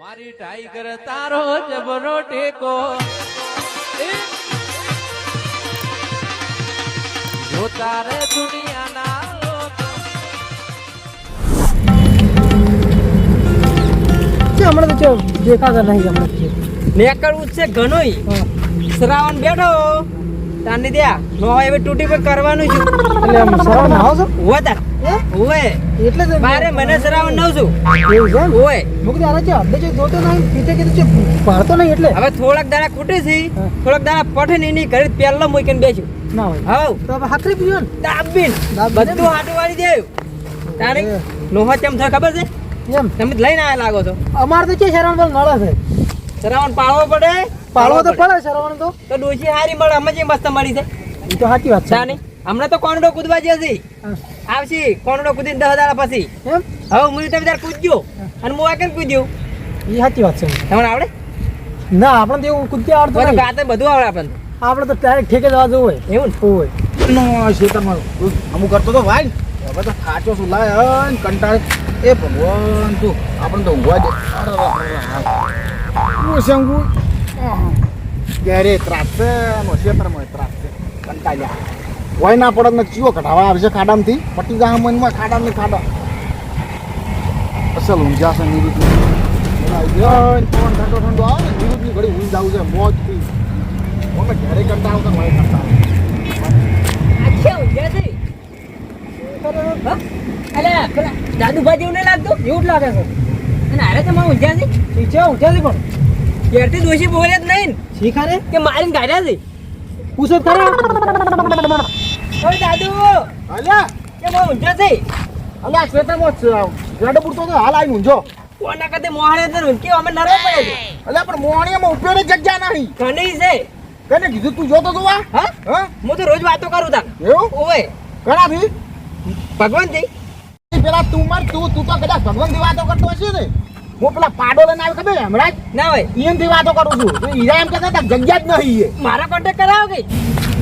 મારી ટાઈગર તારો જબરો ટેકો. જો તારે દુનિયાના હમણાં તો છે દેખાતા નહીં હમણાં છે છે ઘણુંય. શ્રાવણ બેઠો. તાની ત્યાં નો હવે તૂટી પર કરવાનું છે. એટલે શ્રાવણ આવો છો? હોય એટલે જ મને શ્રાવણ નવ છું. એવું છે એમ? હોય મુક છે અડધે છે જોતો નહીં પીતે કીધું છે પાડતો નહીં એટલે? હવે થોડાક દાડા ખૂટે છે. થોડાક દાડા પઠે ને એની ઘરે પહેલો મૂકીને બેસ્યું ના હોય. હવ. તો હવે હાકરી ને. દાબીન. દાબીન બધું હાટું વાળી દેવું તારે એ. લોહો થાય ખબર છે? તમે લઈને આયા લાગો છો. અમારે તો કે શ્રાવણ પર નળે છે? શ્રાવણ પાળવો પડે. પાળવો તો પડે શ્રાવણ તો. તો ડોશી હારી મળે અમે જે મસ્ત મળી છે. એ તો સાચી વાત છે. હમણાં તો કોનડો કૂદવા જશે. આવશે કોનડો કૂદીને દસ દાડા પછી એમ? હવે હું તમે તાર કૂદજો અને હું આકે કૂદ્યું? એ સાચી વાત છે. તમને આવડે? ના આપણે તો એવું કુદકે આવડતું ગાતે બધું આવડે આપણને. આપણે તો ડાયરેક્ટ ઠેકે જવા જવું હોય. એવું હોય. નો શેતરમાં અમુક કરતો તો ભાઈ હવે તો ખાચો શું લાય હન કંટાળ. એ ભગવાન તું આપણે તો ઊંઘવા દે. હું શંકુ ઘેરે ત્રાસ છે નો શેતરમાં ત્રાસ. છે કંટાળ્યા. હોય ના પડત ને ચીવો કઢાવા આવશે ખાડામાંથી. પટી જા મનમાં ખાડા ને ખાડા. અસલ ઊંઝા છે નિરુદ્ધ પવન ઠંડો ઠંડો આવે ને નિરુદ્ધની ઘડી ઊંઝ આવું છે મોજથી. અમે ઘરે કરતા આવતા મને કરતા દાદુભાઈ જેવું નહીં લાગતું? એવું જ લાગે છે. અને હારે તો મારા ઊંઘ્યા છે. ઠીક છે પણ. ઘેરથી દોશી બોલે જ નહીં ને. શીખા કે મારીને કાઢ્યા છે. પૂછો ખરા? ઓય દાદુ અલ્યા કે મારા ઊંઘ્યા છે. અલ્યા શ્વેતામાં રેડો પૂરતો તો હાલ આવીને ઊંઝો કોના કરતે મોહાડે તો ઊંઘી અમે નરવા પડે અલ્યા પણ મોહણીયામાં ઉપયોગની જગ્યા નહીં. ઘણી છે. કને કીધું તું જોતો તો આ હા? હા? હું તો રોજ વાતો કરું તા. એવું? ઓય ભગવાન જી પેલા તું માર તું તું તો કદાચ ભગવાનથી વાતો કરતો હશે ને. હું પેલા પાડો લઈને આવ્યો ખબર હમણાં ના હોય. જ એમથી વાતો કરું છું. ઈરા હીરા એમ કહેતા જગ્યા જ નહીં મારા કોન્ટેક્ટ કરાવો કે?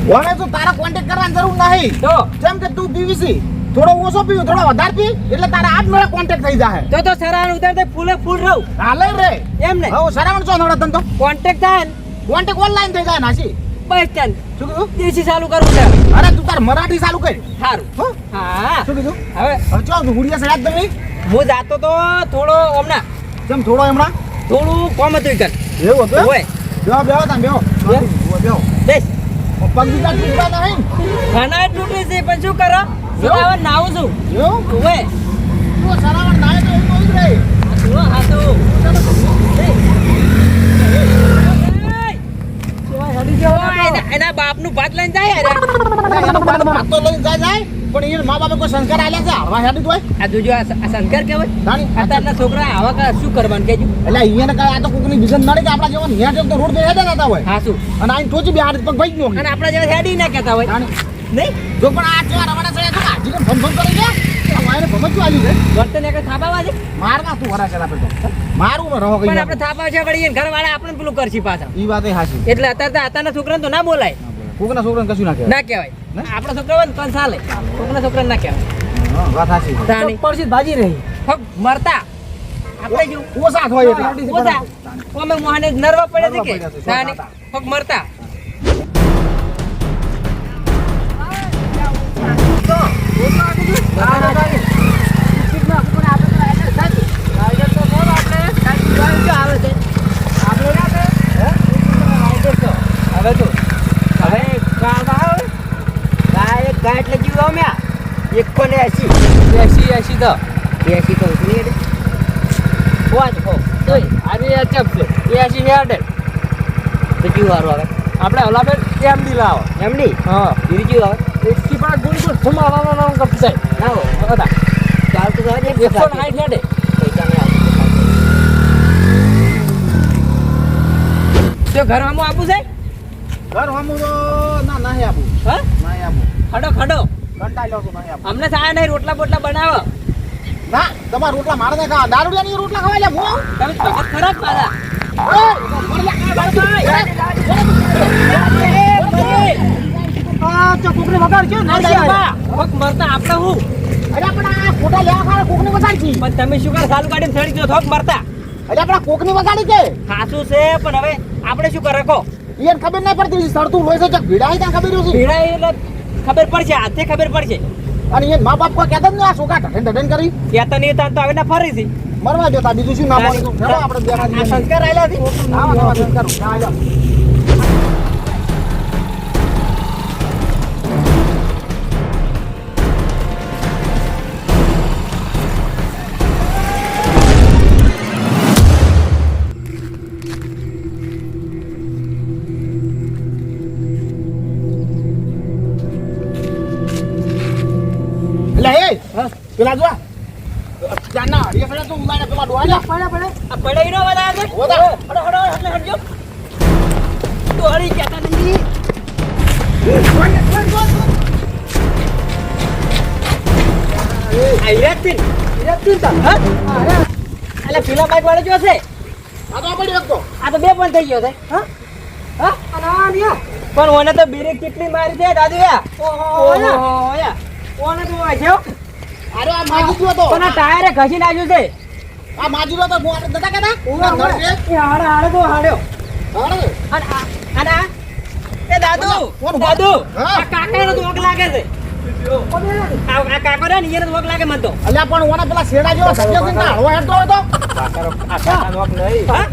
હવે તો તારા કોન્ટેક્ટ કરવાની જરૂર નહીં. તો? જેમ કે તું પીવીસી થોડો ઓછો પીવું થોડો વધારે પી એટલે તારા આજ મારા કોન્ટેક્ટ થઈ જાય તો તો સરાણ ઉતારતે ફૂલે ફૂલ રહું. હાલે રે. એમ ને? હવે સરાવણ છો નડે તન તો. કોન્ટેક્ટ થાય કોન્ટેક્ટ ઓનલાઈન થઈ જાય નાસી બસ ચાલ શું કીધું? દેશી ચાલુ કરું છે. અરે તું તાર મરાઠી ચાલુ કર. સારું હો? હા. શું કીધું? હવે? હવે ચો તું હુડિયા સરાત તમે હું જાતો તો થોડો હમણાં. જેમ થોડો હમણાં? થોડું કોમ હતું કર એવું હતું ઓય બેહો બેહો તાન બેહો. બેહો. બેસ. પગ બીજા તૂટતા નહીં. ઘણા તૂટે છે પણ શું કરો? સરાવર નાવું છું. એવું તું સરાવણ નાય તો રહે એના એના બાપનું ભાત લઈને જાય અરે એનો બાપ ભાત તો લઈને જાય જાય પણ એને મા બાપે કોઈ સંસ્કાર આલ્યા છે? હળવા હેડી તોય આ જોજો આ સ- આ શંકર કહેવાય. જાણી. અત્યારના છોકરા આવા કા શું કરવાનું કેજો એટલે અહીંયા આ તો કોકની વિઝન નડે કે આપણા જેવા ન્યા તો રોડ પર હેડા નતા હોય. હા શું? અને આઈને ટોચી બે હાથ પગ ભાઈ ગયો. અને આપણા જેવા હેડી ના કહેતા હોય. નહીં? જો પણ આ કેવા રવાના છે તો ભમ ભમ કરી ગયા આ વાયરે આલ્યું છે. વર્તન એક થાપાવા છે મારવા તું વરા છે આપણે મારું રહો કઈ પણ આપણે થાપા છે વળી ઘર વાળા આપણે પેલું કરશી પાછા. ઈ વાત એ હાચી. એટલે અત્યારે તો અત્યારના છોકરાને તો ના બોલાય. કોકના છોકરાને કશું ના કહેવાય. ના કહેવાય. આપણા છોકરા હોય ને તો ચાલે. કોકના છોકરાને ના કહેવાય. વાત હાચી પડશે ભાજી રહી. ફક મરતા. આપણે જો ઓછા હોય એટલે. ઓછા. અમે મોહને નરવા પડે છે કે? નરવા પડ્યા છે, સો તાણી ટકા. ફક મરતા. હવે જો. હવે ગાળવા આવે. ગાય ગાય એટલે જીવ અમે એક પણ એસી. એસી એસી તો. એસી તો ઉતરી હેડે પાંચ હો. આજે અચબ છે. એસી ને અડે. તો જીવ હારો આવે. આપણે ઓલા બે એમ ડી લાવો. એમ ડી હા. બીજી આવે? એસી પણ ગુણ ગુણ ફમાવાનો નામ કપ જાય. ના હો. બધા. ચાલ તો જાય એક સો સાઠ હેડે. ઘર હમું આપું છે ઘર હમું તો ના નહીં આપું. હા? નહીં આપું. ખડો ખડો. કંટાળ્યો છું નહીં આપું. અમને સાયા નહીં રોટલા બોટલા બનાવો. ના તમારા રોટલા મારે નહીં ખાવા. દારૂડિયાની રોટલા ખાવા લે હું તમે તો ખરાબ ને અરે પણ તમે શું સારું કાઢીને સડી ગયો થોક મરતા. એટલે આપણા કોકની વગાડી કે? ખાસું છે પણ હવે આપણે શું કરે એને ખબર ના પડતી સડતું હોય છે ચક ભીડા ત્યાં ખબર છે ભીડા એટલે ખબર પડશે હાથે ખબર પડશે અને એ મા બાપ કોઈ કહેતા ને આ છોકરા ઢઢન ઢઢન કરી કહેતા નહીં તાન તો આવીને ફરી છે મરવા દેતા બીજું શું ના આપણે બે સંસ્કાર આવેલા છે સંસ્કારો પેલા જો જાના હરિયા ફેરા તો ઉલાડે પેલા પડે પડે આ પડાઈ નો વધારે છે હોદા. હડો હડો એટલે હટજો. તો હરી કહેતા નથી. આ હિરાજ છે હા? અલા પેલા બાઈક વાળો જો છે? આ તો આ બે પણ થઈ ગયો છે. હા? હા? અને પણ ઓને તો બ્રેક કેટલી મારી છે દાદુ યા. ઓહો યા ઓને. તો વાંચ્યો અરે આ માજી ગયો તો. પણ ટાયરે ઘસી નાખ્યું છે. આ માજી ગયો તો હું દાદા છે. એ હાડે હાડે તો હાડ્યો. હાડે. અને આ અને એ દાદુ કોણ? દાદુ આ કાકાનો તો ઓગ લાગે છે. આ આ કાકો રે ને એને વોક લાગે મને તો. અલ્યા પણ ઓના પેલા શેડા જેવો સત્ય સિંહ ના હળવો હેડતો હોય તો હા?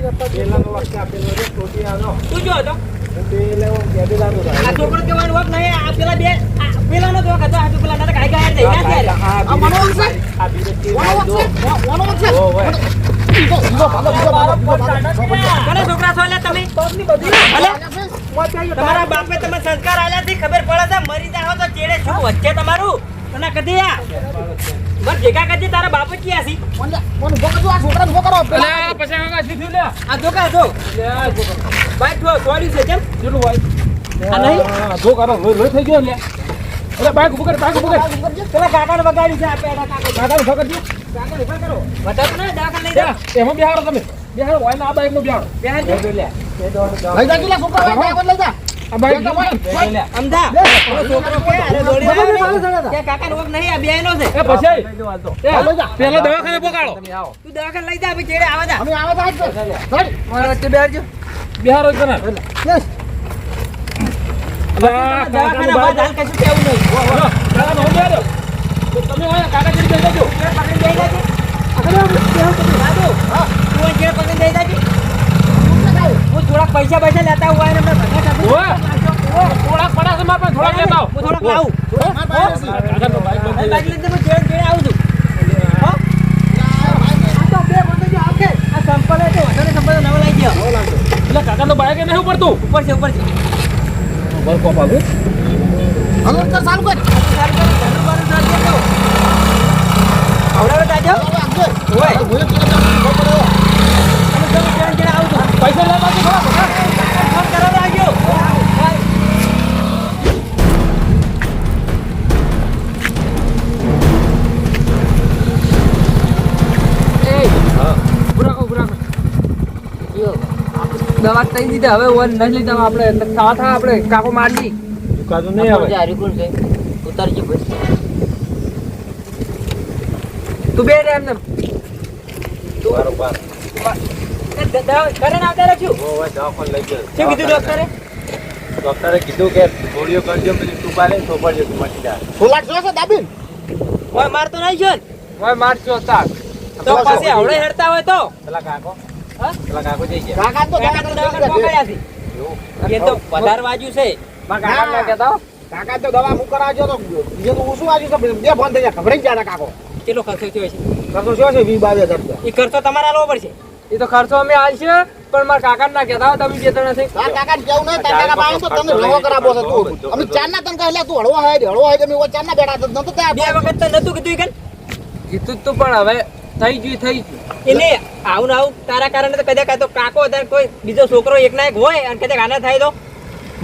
તું જો તો આ છોકરો કેવાનો વોક નહીં આ પેલા બે આ પેલાનો તો વોક હતો આ તો પેલા નાના ગાય ગાય થઈ ગયા ત્યારે આ મનો વંશ છે? ઓનો વંશ છે? ઓ- ઓનો વંશ છે? બીજો- બીજો ભાગો, બીજો ભાગો, બીજો ભાગો. કોને છોકરા છો એટલે તમે? અલે, તમારા બાપે તમે સંસ્કાર આલ્યા થી ખબર પડે છે મરી જાઓ તો ચેડે શું વચ્ચે તમારું? તને કદી આ? બસ ભેગા કરજે તારા બાપ જ ક્યાં છે? ઓને- ઓને આ છોકરાને ઊભો કરો. પેલા- આ બાઈક છે કેમ? આ નહીં? પેલા કાકાને બગાડ્યું છે પેલા કાકો કાકાને ઊભા કરો. પેલા લઈ જા. છોકરો અરે દોડી બધા આવ્યો માણસ ને. હતા. કે કાકાનો વગ નહીં આ બેયનો છે હા, લઈ જા. પેલા દવાખાને પકાડો તું દવાખાને લઈ જા ચેડે આવે જા બિહારો જ દવાખાને તમે હોય કાકા કરી દેજો ચેડે પકડીને જઈ જાજે. દાદુ, તું અહીં ચેડે પકડીને જઈ જાજે. હું થોડાક પૈસા પૈસા લેતા હું આવીને મેં ભેગા. ઓય. પડા છે મારા પાસે થોડા લેતા હું થોડાક લાવું માર પાસે છે. કાકાનો બાઈક લઈને હું ચેડે ચેડે આવું છું હો? તો સંપલ છે, વધારે સંપલ નવો લઈ ગયા. એટલે કાકાનો બાઈક એ નહીં ઉપડતું ઉપર છે ઉપર છે હલો, તો સારું કર. સારું કરું, દવા તઈ દીધા હવે ઓન નહીં લીધા આપણે ખાવા થા આપણે કાકો મારી દુકાન નહીં આવે હરિકુંડ છે. ઉતારજી બસ. તું બે રે એમને. એ દ- દ- ઘરે ના લઈ ગયો. શું કીધું ડોક્ટરે? ડોક્ટરે કીધું કે ગોળીઓ કરજો પેલી ટૂંપા લઈને સોંપડજો તું મટી જાય. સોલાટ જોયો છે, દાબીન? ઓય, મારતો નહીં છો? ઓય મારજો તાક. તો પછી હવડે હેડતા હોય તો. પેલા કાકો? હા? પેલા કાકો જઈ ગયા. કાકા તો કાકા તો દવા દવાખાને પકડ્યા છે. એ તો છે. મારા કાકા ના કહેતા કાકા તો દવા મૂક કરાવજો તો બીજું તો ઓછું આવ્યું તો બે ફોન થઈ ગયા. ખબર ગયા કાકો. કેટલો ખર્ચો થયો છે? ખર્ચો શું છે? વીસ બાવીસ હજાર રૂપિયા. એ ખર્ચો તમારે આલવો પડશે. એ તો ખર્ચો અમે આલશે પણ મારા કાકા ના કહેતા હોય તમે કેતા નથી તાર કાકા કેવું નહીં? તાર કાકા બાય તો તમે રવો કરાવો છો તું. અમે ચાર ના તને કહેલા તું હળવો હોય હળવો હોય. તમે ચાર ના બેઠા તો નતો બે ત્યાં વખત તો નતું કીધું કે. કીધું તું પણ હવે થઈ ગયું થઈ ગયું. એને આવું ને આવું તારા કારણે તો કદાચ તો કાકો હતા કોઈ બીજો છોકરો એક ના એક હોય અને કદાચ આના થાય તો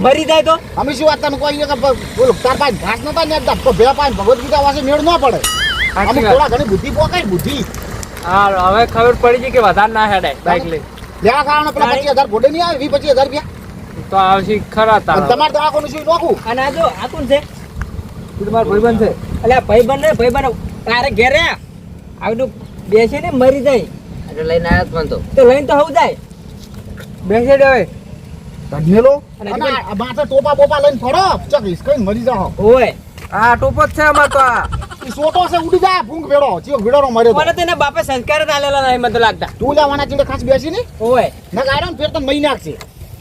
મરી જાય તો. અમે શું વાત તમે કોઈ કે બોલો તાર પાસે ઘાસ નતા ને ભેળા પાસે ભગવદ ગીતા વાસે મેળ ન પડે. અમે થોડા ઘણી બુદ્ધિ પોકાય બુદ્ધિ. હા હવે ખબર પડી ગઈ કે વધારે ના હેડાય બાઈક લઈ લેવા કારણે પેલા પચીસ હજાર ઘોડે નહીં આવે વીસ પચીસ હજાર રૂપિયા. તો આવશે ખરા અને તારા તમારે દવાખાનું શું નોખું? અને આ જો આ કોણ છે? તમારો ભાઈબંધ છે. એટલે ભાઈબંધ ને ભાઈબંધ તારે ઘેરે આવડું બેસે ને મરી જાય. એટલે લઈને આવ્યો જ પણ તો તો લઈને તો હવું જાય. બેસે દે હવે. મેલો અને માથે ટોપા બોપા લઈને ફરો. ચક કઈ મરી જાઓ. ઓય. આ ટોપો જ છે અમાર તો આ. સોટો છે ઉડી જાય ફૂંક ભેડો ભેડો મરે મને તેને બાપે સંસ્કાર જ આલેલા નહીં મને તો લાગતા. તું લેવાના ચીડે ખાસ બેસી ને. ઓય. ના ગાયરો ફેર તને મહી નાખશે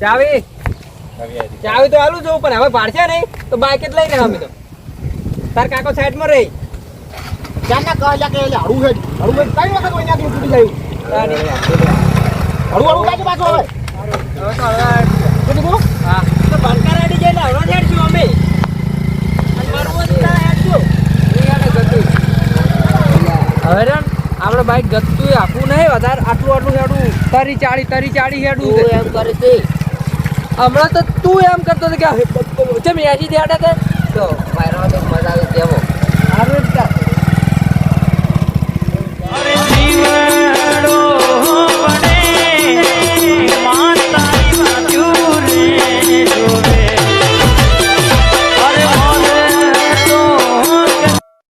ચાવી? ચાવી તો આલું જોઉં પણ હવે પાડશે નહીં તો બાઈક જ લઈને અમે તો. તાર કાકો સાઈડમાં રહી. ચાર ના કહે કે એટલે હળું હેડ હળું હેડ. કઈ વખત હોય ત્યાંથી તૂટી જાય? હળું હળું લાગે પાછો હવે હવે તો હવે હા. તો બંકા રેડી જાય હળવા જ હેડશું અમે અને મારું બધું ત્યાં હેડશું. નહીં હેડે ગતું. હવે રે આપણે બાઈક ગતું આખું નહીં વધારે આટલું આટલું હેડું તરી ચાડી તરી ચાડી હેડું એમ કરે છે. હમણાં તો તું એમ કરતો હતો કે ચમ એસી હેડે તે? તો મારો મજા આવે તેવો.